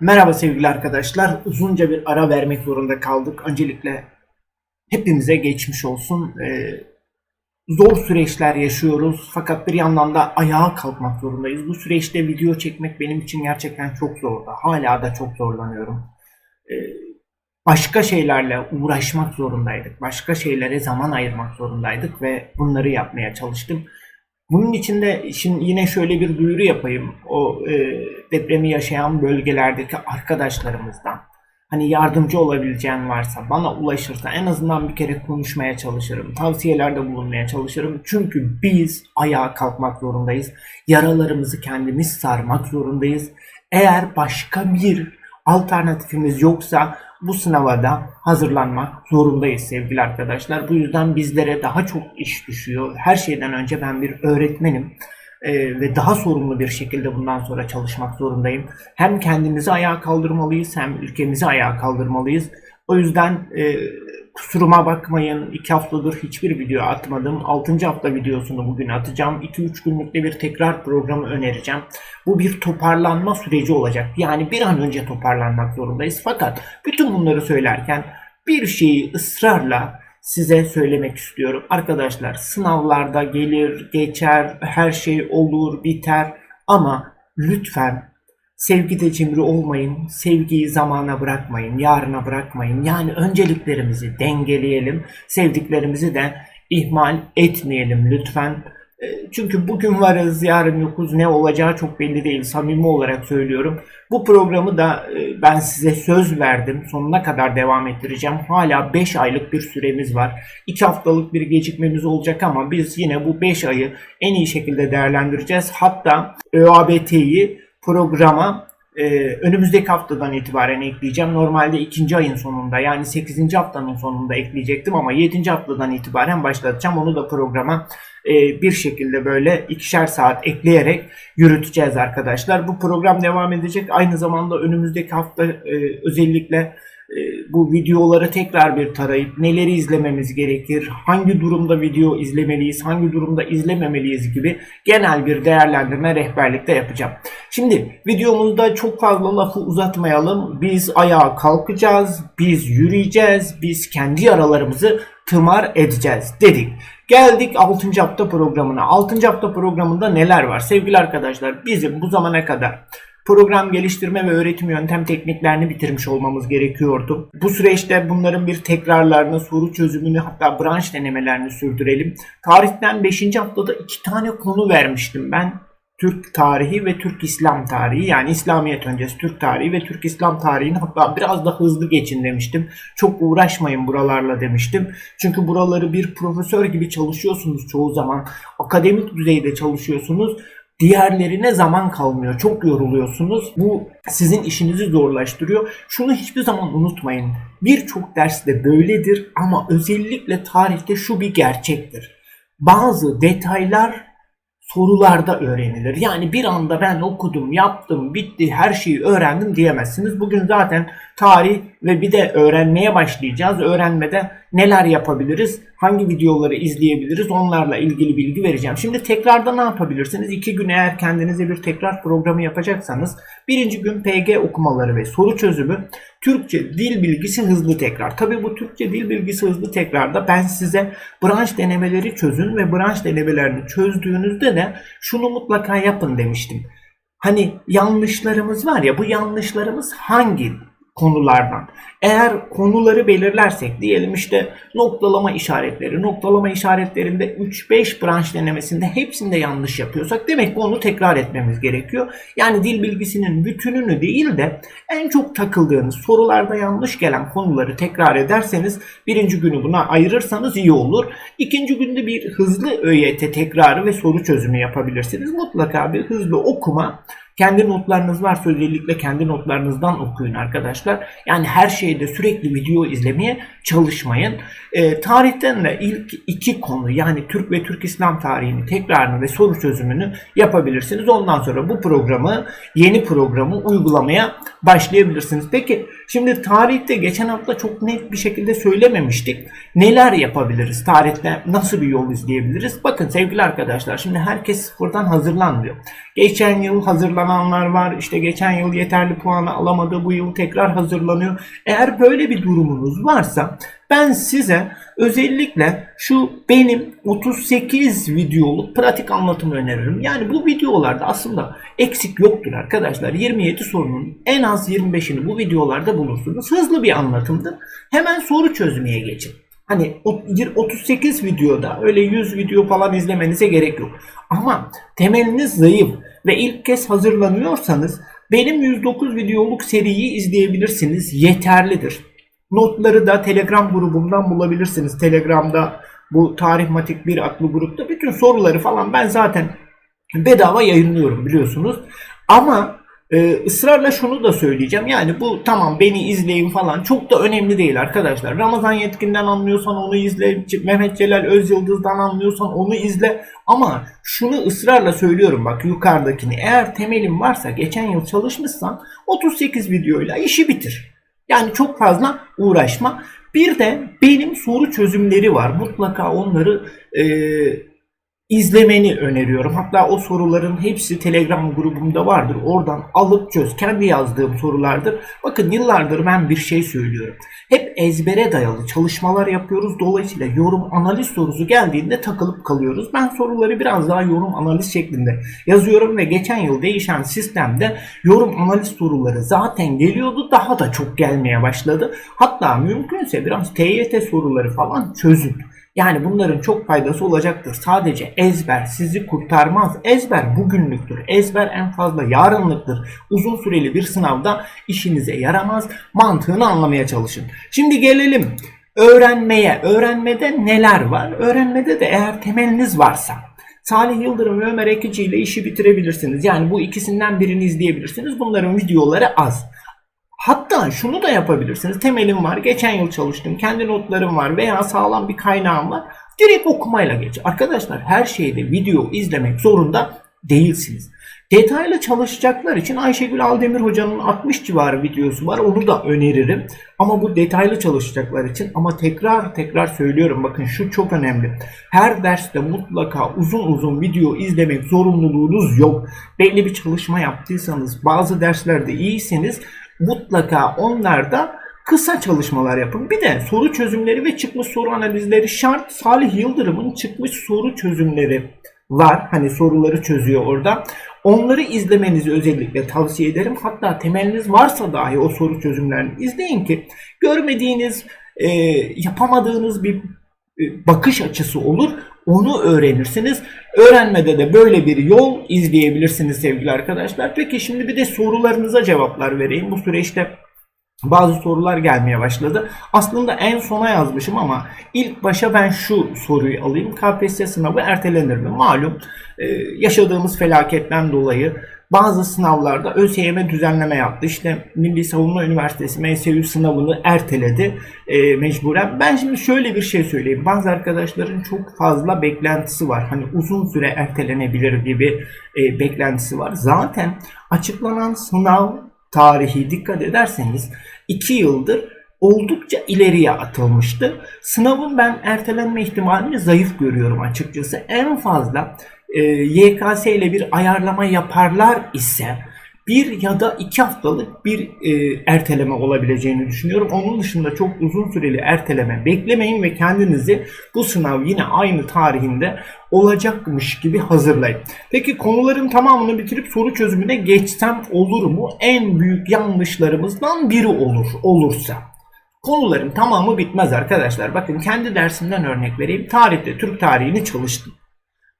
Merhaba sevgili arkadaşlar. Uzunca bir ara vermek zorunda kaldık. Öncelikle hepimize geçmiş olsun. Ee, zor süreçler yaşıyoruz fakat bir yandan da ayağa kalkmak zorundayız. Bu süreçte video çekmek benim için gerçekten çok zordu. Hala da çok zorlanıyorum. Ee, başka şeylerle uğraşmak zorundaydık. Başka şeylere zaman ayırmak zorundaydık ve bunları yapmaya çalıştım. Bunun için de şimdi yine şöyle bir duyuru yapayım. O e, depremi yaşayan bölgelerdeki arkadaşlarımızdan. Hani yardımcı olabileceğin varsa bana ulaşırsa en azından bir kere konuşmaya çalışırım. Tavsiyelerde bulunmaya çalışırım. Çünkü biz ayağa kalkmak zorundayız. Yaralarımızı kendimiz sarmak zorundayız. Eğer başka bir alternatifimiz yoksa bu sınava da hazırlanmak zorundayız sevgili arkadaşlar. Bu yüzden bizlere daha çok iş düşüyor. Her şeyden önce ben bir öğretmenim Ee, ve daha sorumlu bir şekilde bundan sonra çalışmak zorundayım. Hem kendimizi ayağa kaldırmalıyız hem ülkemizi ayağa kaldırmalıyız. O yüzden e, kusuruma bakmayın. iki haftadır hiçbir video atmadım. 6. hafta videosunu bugün atacağım. 2-3 günlükte bir tekrar programı önereceğim. Bu bir toparlanma süreci olacak. Yani bir an önce toparlanmak zorundayız. Fakat bütün bunları söylerken bir şeyi ısrarla size söylemek istiyorum. Arkadaşlar sınavlarda gelir, geçer, her şey olur, biter ama lütfen sevgide cimri olmayın, sevgiyi zamana bırakmayın, yarına bırakmayın. Yani önceliklerimizi dengeleyelim, sevdiklerimizi de ihmal etmeyelim lütfen. E, Çünkü bugün varız, yarın yokuz. Ne olacağı çok belli değil. Samimi olarak söylüyorum. Bu programı da e, ben size söz verdim. Sonuna kadar devam ettireceğim. Hala 5 aylık bir süremiz var. 2 haftalık bir gecikmemiz olacak ama biz yine bu 5 ayı en iyi şekilde değerlendireceğiz. Hatta ÖABT'yi programa e, önümüzdeki haftadan itibaren ekleyeceğim. Normalde ikinci ayın sonunda yani 8. haftanın sonunda ekleyecektim ama 7. haftadan itibaren başlatacağım. Onu da programa e, bir şekilde böyle ikişer saat ekleyerek yürüteceğiz arkadaşlar. Bu program devam edecek. Aynı zamanda önümüzdeki hafta e, özellikle bu videoları tekrar bir tarayıp neleri izlememiz gerekir, hangi durumda video izlemeliyiz, hangi durumda izlememeliyiz gibi genel bir değerlendirme rehberlikte yapacağım. Şimdi videomuzda çok fazla lafı uzatmayalım. Biz ayağa kalkacağız, biz yürüyeceğiz, biz kendi yaralarımızı tımar edeceğiz dedik. Geldik 6. hafta programına. 6. hafta programında neler var? Sevgili arkadaşlar bizim bu zamana kadar program geliştirme ve öğretim yöntem tekniklerini bitirmiş olmamız gerekiyordu. Bu süreçte bunların bir tekrarlarını, soru çözümünü hatta branş denemelerini sürdürelim. Tarihten 5. haftada iki tane konu vermiştim ben. Türk tarihi ve Türk İslam tarihi yani İslamiyet öncesi Türk tarihi ve Türk İslam tarihini hatta biraz da hızlı geçin demiştim. Çok uğraşmayın buralarla demiştim. Çünkü buraları bir profesör gibi çalışıyorsunuz çoğu zaman. Akademik düzeyde çalışıyorsunuz. Diğerlerine zaman kalmıyor. Çok yoruluyorsunuz. Bu sizin işinizi zorlaştırıyor. Şunu hiçbir zaman unutmayın. Birçok derste böyledir ama özellikle tarihte şu bir gerçektir. Bazı detaylar sorularda öğrenilir. Yani bir anda ben okudum, yaptım, bitti, her şeyi öğrendim diyemezsiniz. Bugün zaten tarih ve bir de öğrenmeye başlayacağız. Öğrenmede neler yapabiliriz, hangi videoları izleyebiliriz onlarla ilgili bilgi vereceğim. Şimdi tekrarda ne yapabilirsiniz? İki gün eğer kendinize bir tekrar programı yapacaksanız birinci gün PG okumaları ve soru çözümü Türkçe dil bilgisi hızlı tekrar. Tabi bu Türkçe dil bilgisi hızlı tekrarda ben size branş denemeleri çözün ve branş denemelerini çözdüğünüzde de şunu mutlaka yapın demiştim. Hani yanlışlarımız var ya bu yanlışlarımız hangi konulardan. Eğer konuları belirlersek diyelim işte noktalama işaretleri, noktalama işaretlerinde 3-5 branş denemesinde hepsinde yanlış yapıyorsak demek ki onu tekrar etmemiz gerekiyor. Yani dil bilgisinin bütününü değil de en çok takıldığınız sorularda yanlış gelen konuları tekrar ederseniz birinci günü buna ayırırsanız iyi olur. İkinci günde bir hızlı ÖYT tekrarı ve soru çözümü yapabilirsiniz. Mutlaka bir hızlı okuma kendi notlarınız varsa özellikle kendi notlarınızdan okuyun arkadaşlar. Yani her şeyde sürekli video izlemeye çalışmayın. E, tarihten de ilk iki konu yani Türk ve Türk İslam tarihini tekrarını ve soru çözümünü yapabilirsiniz. Ondan sonra bu programı yeni programı uygulamaya başlayabilirsiniz. Peki Şimdi tarihte geçen hafta çok net bir şekilde söylememiştik. Neler yapabiliriz? Tarihte nasıl bir yol izleyebiliriz? Bakın sevgili arkadaşlar şimdi herkes sıfırdan hazırlanmıyor. Geçen yıl hazırlananlar var. İşte geçen yıl yeterli puanı alamadı. Bu yıl tekrar hazırlanıyor. Eğer böyle bir durumunuz varsa ben size özellikle şu benim 38 videoluk pratik anlatımı öneririm. Yani bu videolarda aslında eksik yoktur arkadaşlar. 27 sorunun en az 25'ini bu videolarda bulursunuz. Hızlı bir anlatımdır. Hemen soru çözmeye geçin. Hani 38 videoda öyle 100 video falan izlemenize gerek yok. Ama temeliniz zayıf ve ilk kez hazırlanıyorsanız benim 109 videoluk seriyi izleyebilirsiniz. Yeterlidir. Notları da Telegram grubumdan bulabilirsiniz. Telegram'da bu Tarih Matik bir aklı grupta bütün soruları falan ben zaten bedava yayınlıyorum biliyorsunuz. Ama e, ısrarla şunu da söyleyeceğim. Yani bu tamam beni izleyin falan çok da önemli değil arkadaşlar. Ramazan Yetkin'den anlıyorsan onu izle. Mehmet Celal Özyıldız'dan anlıyorsan onu izle. Ama şunu ısrarla söylüyorum bak yukarıdakini. Eğer temelin varsa geçen yıl çalışmışsan 38 videoyla işi bitir. Yani çok fazla uğraşma. Bir de benim soru çözümleri var. Mutlaka onları e, izlemeni öneriyorum. Hatta o soruların hepsi Telegram grubumda vardır. Oradan alıp çöz. Kendi yazdığım sorulardır. Bakın yıllardır ben bir şey söylüyorum. Hep ezbere dayalı çalışmalar yapıyoruz. Dolayısıyla yorum analiz sorusu geldiğinde takılıp kalıyoruz. Ben soruları biraz daha yorum analiz şeklinde yazıyorum ve geçen yıl değişen sistemde yorum analiz soruları zaten geliyordu. Daha da çok gelmeye başladı. Hatta mümkünse biraz TYT soruları falan çözün. Yani bunların çok faydası olacaktır. Sadece ezber sizi kurtarmaz. Ezber bugünlüktür. Ezber en fazla yarınlıktır. Uzun süreli bir sınavda işinize yaramaz. Mantığını anlamaya çalışın. Şimdi gelelim öğrenmeye. Öğrenmede neler var? Öğrenmede de eğer temeliniz varsa Salih Yıldırım ve Ömer Ekici ile işi bitirebilirsiniz. Yani bu ikisinden birini izleyebilirsiniz. Bunların videoları az. Hatta şunu da yapabilirsiniz. Temelim var. Geçen yıl çalıştım. Kendi notlarım var veya sağlam bir kaynağım var. Direkt okumayla geç. Arkadaşlar her şeyde video izlemek zorunda değilsiniz. Detaylı çalışacaklar için Ayşegül Aldemir hocanın 60 civarı videosu var. Onu da öneririm. Ama bu detaylı çalışacaklar için ama tekrar tekrar söylüyorum bakın şu çok önemli. Her derste mutlaka uzun uzun video izlemek zorunluluğunuz yok. Belli bir çalışma yaptıysanız bazı derslerde iyisiniz mutlaka onlarda kısa çalışmalar yapın. Bir de soru çözümleri ve çıkmış soru analizleri şart. Salih Yıldırım'ın çıkmış soru çözümleri var. Hani soruları çözüyor orada. Onları izlemenizi özellikle tavsiye ederim. Hatta temeliniz varsa dahi o soru çözümlerini izleyin ki görmediğiniz, e, yapamadığınız bir e, bakış açısı olur. Onu öğrenirsiniz. Öğrenmede de böyle bir yol izleyebilirsiniz sevgili arkadaşlar. Peki şimdi bir de sorularınıza cevaplar vereyim. Bu süreçte bazı sorular gelmeye başladı. Aslında en sona yazmışım ama ilk başa ben şu soruyu alayım. KPSS sınavı ertelenir mi? Malum e, yaşadığımız felaketten dolayı bazı sınavlarda ÖSYM düzenleme yaptı. İşte Milli Savunma Üniversitesi MSU sınavını erteledi e, mecburen. Ben şimdi şöyle bir şey söyleyeyim. Bazı arkadaşların çok fazla beklentisi var. Hani uzun süre ertelenebilir gibi e, beklentisi var. Zaten açıklanan sınav tarihi dikkat ederseniz 2 yıldır oldukça ileriye atılmıştı. Sınavın ben ertelenme ihtimalini zayıf görüyorum açıkçası. En fazla e, YKS ile bir ayarlama yaparlar ise bir ya da iki haftalık bir e, erteleme olabileceğini düşünüyorum. Onun dışında çok uzun süreli erteleme beklemeyin ve kendinizi bu sınav yine aynı tarihinde olacakmış gibi hazırlayın. Peki konuların tamamını bitirip soru çözümüne geçsem olur mu? En büyük yanlışlarımızdan biri olur olursa. Konuların tamamı bitmez arkadaşlar. Bakın kendi dersimden örnek vereyim. Tarihte Türk tarihini çalıştım.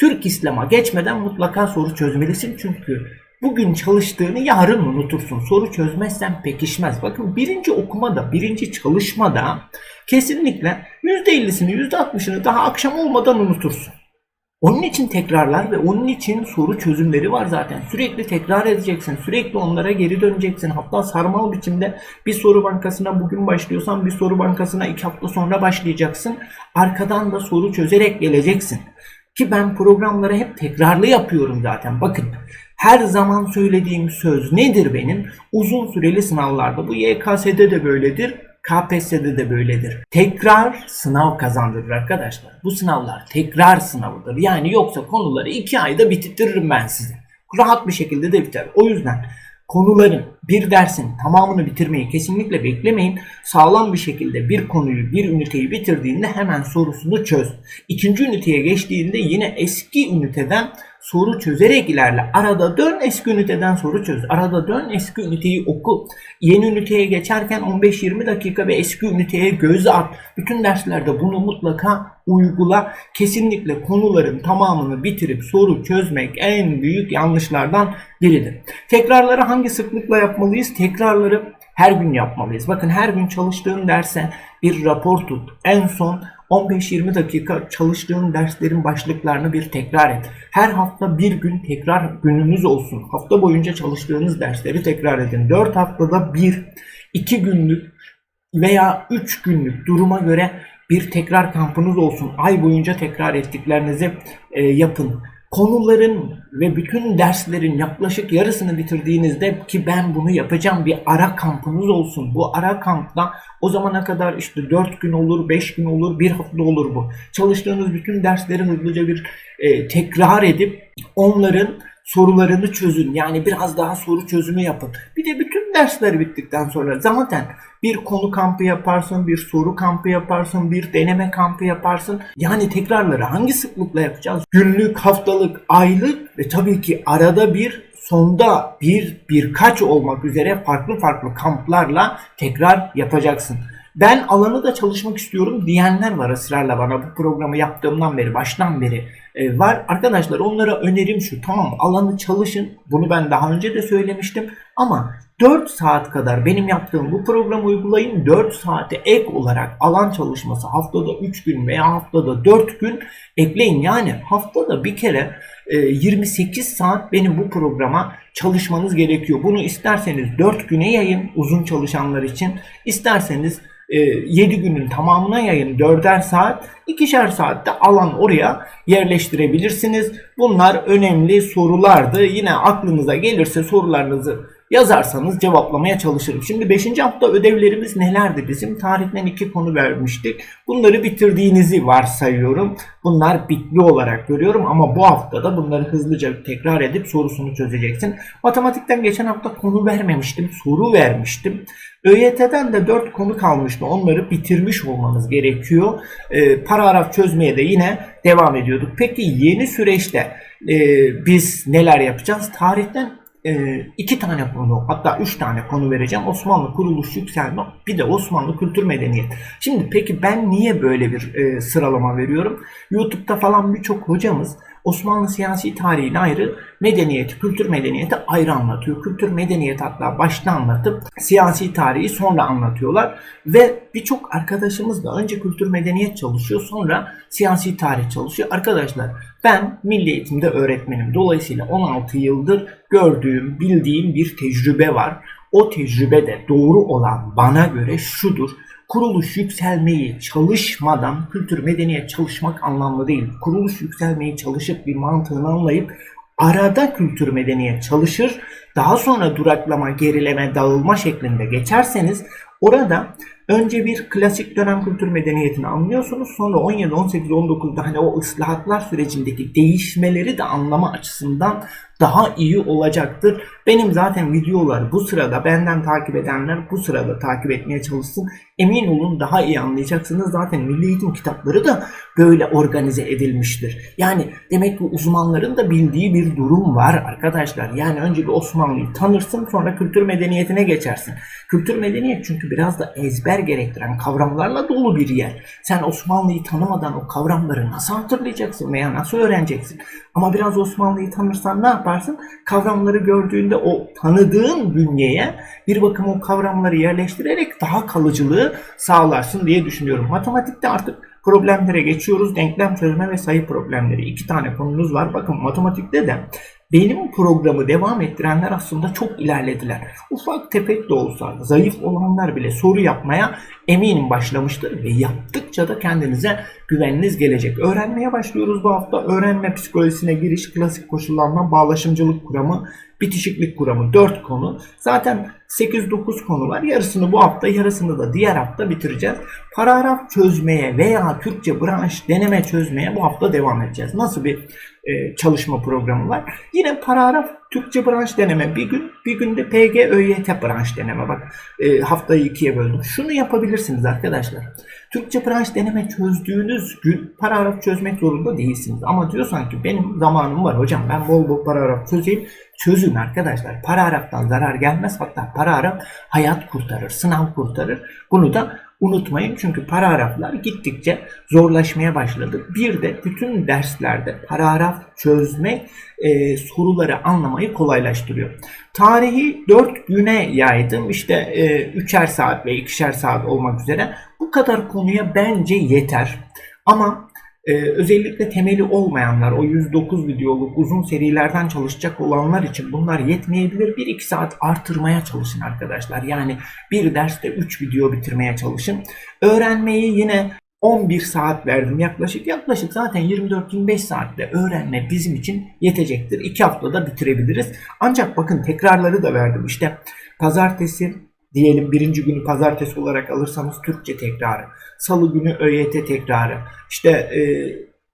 Türk İslam'a geçmeden mutlaka soru çözmelisin çünkü bugün çalıştığını yarın unutursun. Soru çözmezsen pekişmez. Bakın birinci okumada, birinci çalışmada kesinlikle %50'sini, %60'ını daha akşam olmadan unutursun. Onun için tekrarlar ve onun için soru çözümleri var zaten. Sürekli tekrar edeceksin. Sürekli onlara geri döneceksin. Hatta sarmal biçimde bir soru bankasına bugün başlıyorsan bir soru bankasına iki hafta sonra başlayacaksın. Arkadan da soru çözerek geleceksin. Ki ben programları hep tekrarlı yapıyorum zaten. Bakın Her zaman söylediğim söz nedir benim? Uzun süreli sınavlarda bu YKS'de de böyledir. KPSS'de de böyledir. Tekrar sınav kazandırır arkadaşlar. Bu sınavlar tekrar sınavıdır. Yani yoksa konuları iki ayda bitiririm ben size. Rahat bir şekilde de biter. O yüzden konuların bir dersin tamamını bitirmeyi kesinlikle beklemeyin. Sağlam bir şekilde bir konuyu, bir üniteyi bitirdiğinde hemen sorusunu çöz. İkinci üniteye geçtiğinde yine eski üniteden soru çözerek ilerle. Arada dön eski üniteden soru çöz. Arada dön eski üniteyi oku. Yeni üniteye geçerken 15-20 dakika ve eski üniteye göz at. Bütün derslerde bunu mutlaka uygula. Kesinlikle konuların tamamını bitirip soru çözmek en büyük yanlışlardan biridir. Tekrarları hangi sıklıkla yapmalıyız? Tekrarları her gün yapmalıyız. Bakın her gün çalıştığın derse bir rapor tut. En son 15-20 dakika çalıştığın derslerin başlıklarını bir tekrar et. Her hafta bir gün tekrar gününüz olsun. Hafta boyunca çalıştığınız dersleri tekrar edin. 4 haftada bir, 2 günlük veya 3 günlük duruma göre bir tekrar kampınız olsun. Ay boyunca tekrar ettiklerinizi e, yapın konuların ve bütün derslerin yaklaşık yarısını bitirdiğinizde ki ben bunu yapacağım bir ara kampınız olsun. Bu ara kampta o zamana kadar işte 4 gün olur, 5 gün olur, 1 hafta olur bu. Çalıştığınız bütün dersleri hızlıca bir e, tekrar edip onların sorularını çözün. Yani biraz daha soru çözümü yapın. Bir de bütün dersler bittikten sonra zaten bir konu kampı yaparsın, bir soru kampı yaparsın, bir deneme kampı yaparsın. Yani tekrarları hangi sıklıkla yapacağız? Günlük, haftalık, aylık ve tabii ki arada bir sonda bir birkaç olmak üzere farklı farklı kamplarla tekrar yapacaksın. Ben alanı da çalışmak istiyorum diyenler var ısrarla bana bu programı yaptığımdan beri baştan beri e, var. Arkadaşlar onlara önerim şu. Tamam alanı çalışın. Bunu ben daha önce de söylemiştim. Ama 4 saat kadar benim yaptığım bu programı uygulayın. 4 saate ek olarak alan çalışması haftada 3 gün veya haftada 4 gün ekleyin. Yani haftada bir kere 28 e, saat benim bu programa çalışmanız gerekiyor. Bunu isterseniz 4 güne yayın uzun çalışanlar için. İsterseniz 7 e, günün tamamına yayın. 4'er saat, 2'şer saatte alan oraya yerleştirebilirsiniz. Bunlar önemli sorulardı. Yine aklınıza gelirse sorularınızı yazarsanız cevaplamaya çalışırım. Şimdi 5. hafta ödevlerimiz nelerdi bizim? Tarihten iki konu vermiştik. Bunları bitirdiğinizi varsayıyorum. Bunlar bitli olarak görüyorum ama bu haftada bunları hızlıca tekrar edip sorusunu çözeceksin. Matematikten geçen hafta konu vermemiştim, soru vermiştim. ÖYT'den de 4 konu kalmıştı. Onları bitirmiş olmanız gerekiyor. E, paragraf çözmeye de yine devam ediyorduk. Peki yeni süreçte e, biz neler yapacağız? Tarihten e, iki tane konu hatta üç tane konu vereceğim. Osmanlı kuruluş yükselme bir de Osmanlı kültür medeniyet. Şimdi peki ben niye böyle bir e, sıralama veriyorum? YouTube'da falan birçok hocamız Osmanlı siyasi tarihini ayrı, medeniyeti, kültür medeniyeti ayrı anlatıyor. Kültür medeniyeti hatta başta anlatıp siyasi tarihi sonra anlatıyorlar. Ve birçok arkadaşımız da önce kültür medeniyet çalışıyor sonra siyasi tarih çalışıyor. Arkadaşlar ben milli eğitimde öğretmenim. Dolayısıyla 16 yıldır gördüğüm, bildiğim bir tecrübe var. O tecrübe de doğru olan bana göre şudur kuruluş yükselmeyi çalışmadan kültür medeniyet çalışmak anlamlı değil. Kuruluş yükselmeyi çalışıp bir mantığını anlayıp arada kültür medeniyet çalışır. Daha sonra duraklama, gerileme, dağılma şeklinde geçerseniz orada önce bir klasik dönem kültür medeniyetini anlıyorsunuz. Sonra 17, 18, 19'da hani o ıslahatlar sürecindeki değişmeleri de anlama açısından daha iyi olacaktır. Benim zaten videolar bu sırada benden takip edenler bu sırada takip etmeye çalışsın. Emin olun daha iyi anlayacaksınız. Zaten milli eğitim kitapları da böyle organize edilmiştir. Yani demek ki uzmanların da bildiği bir durum var arkadaşlar. Yani önce bir Osmanlı'yı tanırsın sonra kültür medeniyetine geçersin. Kültür medeniyet çünkü biraz da ezber gerektiren kavramlarla dolu bir yer. Sen Osmanlı'yı tanımadan o kavramları nasıl hatırlayacaksın veya nasıl öğreneceksin? Ama biraz Osmanlı'yı tanırsan ne yaparsın? Kavramları gördüğünde o tanıdığın bünyeye bir bakım o kavramları yerleştirerek daha kalıcılığı sağlarsın diye düşünüyorum. Matematikte artık problemlere geçiyoruz. Denklem çözme ve sayı problemleri. iki tane konumuz var. Bakın matematikte de benim programı devam ettirenler aslında çok ilerlediler. Ufak tefek de olsa zayıf olanlar bile soru yapmaya eminim başlamıştır ve yaptıkça da kendinize güveniniz gelecek. Öğrenmeye başlıyoruz bu hafta. Öğrenme psikolojisine giriş, klasik koşullanma, bağlaşımcılık kuramı, bitişiklik kuramı 4 konu. Zaten 8-9 konu var. Yarısını bu hafta, yarısını da diğer hafta bitireceğiz. Paragraf çözmeye veya Türkçe branş deneme çözmeye bu hafta devam edeceğiz. Nasıl bir e, çalışma programı var? Yine paragraf Türkçe branş deneme bir gün, bir günde PG ÖYT branş deneme. Bak e, haftayı ikiye böldüm. Şunu yapabilirsiniz arkadaşlar. Türkçe branş deneme çözdüğünüz gün paragraf çözmek zorunda değilsiniz. Ama diyorsan ki benim zamanım var hocam ben bol bol paragraf çözeyim. Çözün arkadaşlar. Paragraftan zarar gelmez. Hatta paragraf hayat kurtarır, sınav kurtarır. Bunu da unutmayın çünkü paragraflar gittikçe zorlaşmaya başladı. Bir de bütün derslerde paragraf çözmek e, soruları anlamayı kolaylaştırıyor. Tarihi 4 güne yaydım. İşte e, 3'er saat ve 2'şer saat olmak üzere. Bu kadar konuya bence yeter. Ama ee, özellikle temeli olmayanlar, o 109 videoluk uzun serilerden çalışacak olanlar için bunlar yetmeyebilir. 1-2 saat artırmaya çalışın arkadaşlar. Yani bir derste 3 video bitirmeye çalışın. Öğrenmeyi yine 11 saat verdim yaklaşık. Yaklaşık zaten 24-25 saatte öğrenme bizim için yetecektir. 2 haftada bitirebiliriz. Ancak bakın tekrarları da verdim. İşte pazartesi, diyelim birinci günü pazartesi olarak alırsanız Türkçe tekrarı, salı günü ÖYT tekrarı, işte e,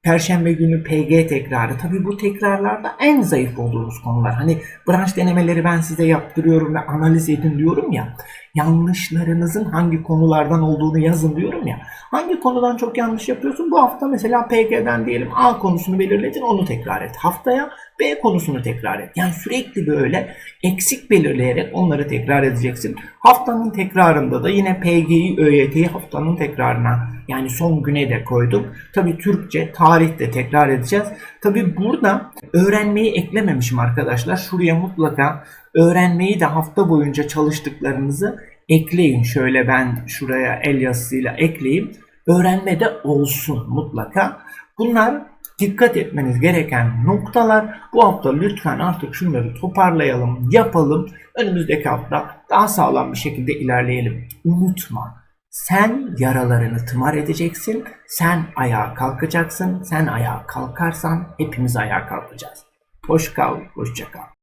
perşembe günü PG tekrarı. Tabii bu tekrarlarda en zayıf olduğunuz konular. Hani branş denemeleri ben size yaptırıyorum ve analiz edin diyorum ya. Yanlışlarınızın hangi konulardan olduğunu yazın diyorum ya. Hangi konudan çok yanlış yapıyorsun? Bu hafta mesela PG'den diyelim A konusunu belirledin onu tekrar et. Haftaya B konusunu tekrar et. Yani sürekli böyle eksik belirleyerek onları tekrar edeceksin. Haftanın tekrarında da yine PG'yi, ÖYT'yi haftanın tekrarına yani son güne de koydum. Tabi Türkçe, tarih de tekrar edeceğiz. Tabi burada öğrenmeyi eklememişim arkadaşlar. Şuraya mutlaka öğrenmeyi de hafta boyunca çalıştıklarınızı ekleyin. Şöyle ben şuraya el yazısıyla ekleyeyim. Öğrenme de olsun mutlaka. Bunlar dikkat etmeniz gereken noktalar. Bu hafta lütfen artık şunları toparlayalım, yapalım. Önümüzdeki hafta daha sağlam bir şekilde ilerleyelim. Unutma. Sen yaralarını tımar edeceksin. Sen ayağa kalkacaksın. Sen ayağa kalkarsan hepimiz ayağa kalkacağız. Hoş kal, hoşça kal.